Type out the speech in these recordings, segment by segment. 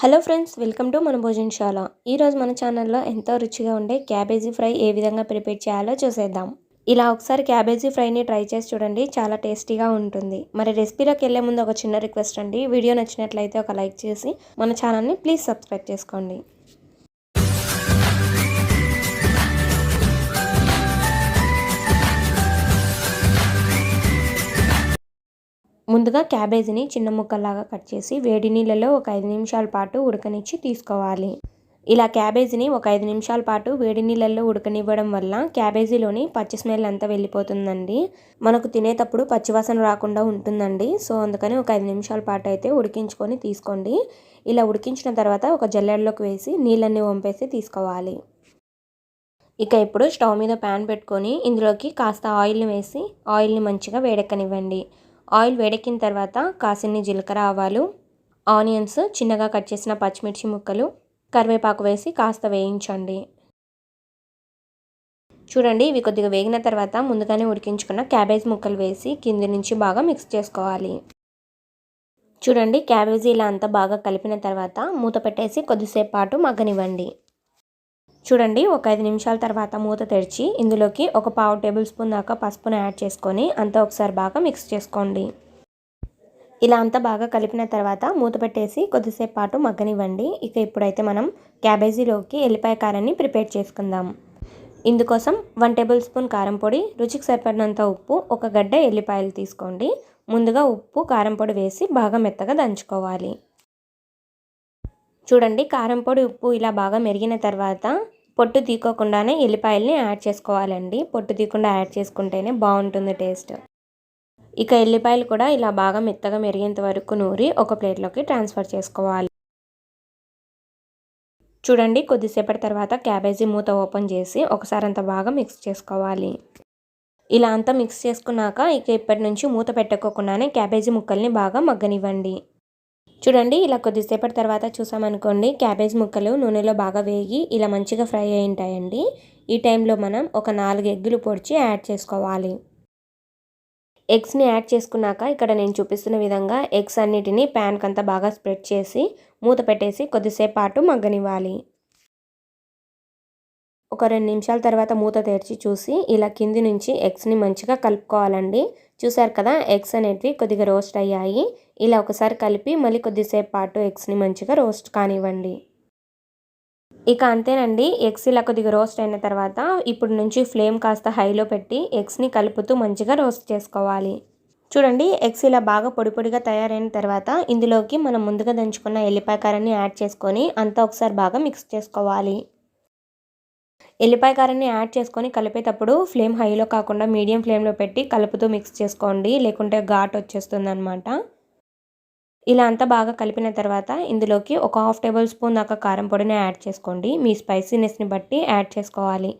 Hello friends welcome to మన భోజనశాల ఈరోజు మన ఛానల్లో ఎంతో రుచిగా ఉండే క్యాబేజీ ఫ్రై ఏ విధంగా ప్రిపేర్ చేయాలో చూసేద్దాం. ఇలా ఒకసారి క్యాబేజీ ఫ్రైని ట్రై చేసి చూడండి చాలా టేస్టీగా ఉంటుంది. మరి రెసిపీలోకి వెళ్ళే ముందు ఒక చిన్న రిక్వెస్ట్ అండి. వీడియో నచ్చినట్లయితే ఒక లైక్ చేసి మన ఛానల్ని ప్లీజ్ సబ్స్క్రైబ్ చేసుకోండి. ముందుగా క్యాబేజీని చిన్న ముక్కల్లాగా కట్ చేసి వేడి నీళ్ళలో ఒక ఐదు నిమిషాల పాటు ఉడకనిచ్చి తీసుకోవాలి. ఇలా క్యాబేజీని ఒక ఐదు నిమిషాల పాటు వేడి నీళ్ళల్లో ఉడకనివ్వడం వల్ల క్యాబేజీలోని పచ్చి స్మెల్ అంతా వెళ్ళిపోతుందండి. మనకు తినేటప్పుడు పచ్చివాసన రాకుండా ఉంటుందండి. సో అందుకని ఒక ఐదు నిమిషాల పాటు అయితే ఉడికించుకొని తీసుకోండి. ఇలా ఉడికించిన తర్వాత ఒక జల్లెడలోకి వేసి నీళ్ళన్నీ వంపేసి తీసుకోవాలి. ఇక ఇప్పుడు స్టవ్ మీద ప్యాన్ పెట్టుకొని ఇందులోకి కాస్త ఆయిల్ని వేసి ఆయిల్ని మంచిగా వేడెక్కనివ్వండి. ఆయిల్ వేడెక్కిన తర్వాత కాసిన్ని జీలకర్ర ఆవాలు ఆనియన్స్ చిన్నగా కట్ చేసిన పచ్చిమిర్చి ముక్కలు కరివేపాకు వేసి కాస్త వేయించండి. చూడండి ఇవి కొద్దిగా వేగిన తర్వాత ముందుగానే ఉడికించుకున్న క్యాబేజ్ ముక్కలు వేసి కింది నుంచి బాగా మిక్స్ చేసుకోవాలి. చూడండి క్యాబేజీ ఇలా అంతా బాగా కలిపిన తర్వాత మూత పెట్టేసి కొద్దిసేపు పాటు మగ్గనివ్వండి. చూడండి ఒక ఐదు నిమిషాల తర్వాత మూత తెరిచి ఇందులోకి ఒక పావు టేబుల్ స్పూన్ దాకా పసుపును యాడ్ చేసుకొని అంతా ఒకసారి బాగా మిక్స్ చేసుకోండి. ఇలా అంతా బాగా కలిపిన తర్వాత మూత పెట్టేసి కొద్దిసేపు పాటు మగ్గనివ్వండి. ఇక ఇప్పుడైతే మనం క్యాబేజీలోకి ఎల్లిపాయ కారాన్ని ప్రిపేర్ చేసుకుందాం. ఇందుకోసం వన్ టేబుల్ స్పూన్ కారం పొడి రుచికి సరిపడినంత ఉప్పు ఒక గడ్డ ఎల్లిపాయలు తీసుకోండి. ముందుగా ఉప్పు కారం పొడి వేసి బాగా మెత్తగా దంచుకోవాలి. చూడండి కారం పొడి ఉప్పు ఇలా బాగా మెరిగిన తర్వాత పొట్టు తీకోకుండానే ఎల్లిపాయల్ని యాడ్ చేసుకోవాలండి. పొట్టు తీయకుండా యాడ్ చేసుకుంటేనే బాగుంటుంది టేస్ట్. ఇక ఎల్లిపాయలు కూడా ఇలా బాగా మెత్తగా మెరిగేంత వరకు నూరి ఒక ప్లేట్లోకి ట్రాన్స్ఫర్ చేసుకోవాలి. చూడండి కొద్దిసేపటి తర్వాత క్యాబేజీ మూత ఓపెన్ చేసి ఒకసారి అంత బాగా మిక్స్ చేసుకోవాలి. ఇలా అంతా మిక్స్ చేసుకున్నాక ఇక ఇప్పటి నుంచి మూత పెట్టుకోకుండానే క్యాబేజీ ముక్కల్ని బాగా మగ్గనివ్వండి. చూడండి ఇలా కొద్దిసేపటి తర్వాత చూసామనుకోండి క్యాబేజ్ ముక్కలు నూనెలో బాగా వేగి ఇలా మంచిగా ఫ్రై అయి ఉంటాయండి. ఈ టైంలో మనం ఒక నాలుగు ఎగ్గులు పొడిచి యాడ్ చేసుకోవాలి. ఎగ్స్ని యాడ్ చేసుకున్నాక ఇక్కడ నేను చూపిస్తున్న విధంగా ఎగ్స్ అన్నిటిని ప్యాన్కి అంతా బాగా స్ప్రెడ్ చేసి మూత పెట్టేసి కొద్దిసేపు పాటు మగ్గనివ్వాలి. ఒక రెండు నిమిషాల తర్వాత మూత తెరిచి చూసి ఇలా కింది నుంచి ఎగ్స్ని మంచిగా కలుపుకోవాలండి. చూసారు కదా ఎగ్స్ అనేటివి కొద్దిగా రోస్ట్ అయ్యాయి. ఇలా ఒకసారి కలిపి మళ్ళీ కొద్దిసేపు పాటు ఎగ్స్ని మంచిగా రోస్ట్ కానివ్వండి. ఇక అంతేనండి ఎగ్స్ ఇలా కొద్దిగా రోస్ట్ అయిన తర్వాత ఇప్పుడు నుంచి ఫ్లేమ్ కాస్త హైలో పెట్టి ఎగ్స్ని కలుపుతూ మంచిగా రోస్ట్ చేసుకోవాలి. చూడండి ఎగ్స్ ఇలా బాగా పొడి పొడిగా తయారైన తర్వాత ఇందులోకి మనం ముందుగా దంచుకున్న ఎల్లిపాయ కారాన్ని యాడ్ చేసుకొని అంతా ఒకసారి బాగా మిక్స్ చేసుకోవాలి. ఎల్లిపాయ కారాన్ని యాడ్ చేసుకొని కలిపేటప్పుడు ఫ్లేమ్ హైలో కాకుండా మీడియం ఫ్లేమ్లో పెట్టి కలుపుతూ మిక్స్ చేసుకోండి లేకుంటే ఘాట్ వచ్చేస్తుంది అనమాట ఇలా అంతా బాగా కలిపిన తర్వాత ఇందులోకి ఒక హాఫ్ టేబుల్ స్పూన్ దాకా కారం పొడిని యాడ్ చేసుకోండి. మీ స్పైసీనెస్ని బట్టి యాడ్ చేసుకోవాలి.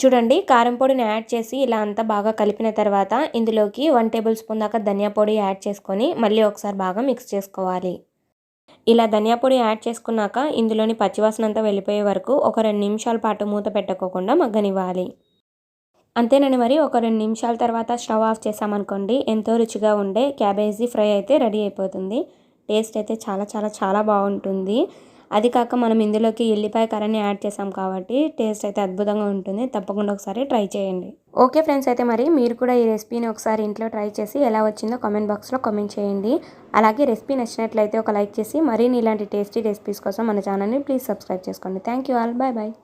చూడండి కారం పొడిని యాడ్ చేసి ఇలా అంతా బాగా కలిపిన తర్వాత ఇందులోకి వన్ టేబుల్ స్పూన్ దాకా ధనియా పొడి యాడ్ చేసుకొని మళ్ళీ ఒకసారి బాగా మిక్స్ చేసుకోవాలి. ఇలా ధనియా పొడి యాడ్ చేసుకున్నాక ఇందులోని పచ్చివాసన అంతా వెళ్ళిపోయే వరకు ఒక రెండు నిమిషాల పాటు మూత పెట్టుకోకుండా మగ్గనివ్వాలి. అంతేనని మరి ఒక రెండు నిమిషాల తర్వాత స్టవ్ ఆఫ్ చేసామనుకోండి ఎంతో రుచిగా ఉండే క్యాబేజీ ఫ్రై అయితే రెడీ అయిపోతుంది. టేస్ట్ అయితే చాలా చాలా చాలా బాగుంటుంది. అది కాక మనం ఇందులోకి ఎల్లిపాయ కర్రని యాడ్ చేసాం కాబట్టి టేస్ట్ అయితే అద్భుతంగా ఉంటుంది. తప్పకుండా ఒకసారి ట్రై చేయండి. ఓకే ఫ్రెండ్స్ అయితే మరి మీరు కూడా ఈ రెసిపీని ఒకసారి ఇంట్లో ట్రై చేసి ఎలా వచ్చిందో కామెంట్ బాక్స్లో కామెంట్ చేయండి. అలాగే రెసిపీ నచ్చినట్లయితే ఒక లైక్ చేసి మరిన్ని ఇలాంటి టేస్టీ రెసిపీస్ కోసం మన ఛానల్ని ప్లీజ్ సబ్స్క్రైబ్ చేసుకోండి. Thank you all bye bye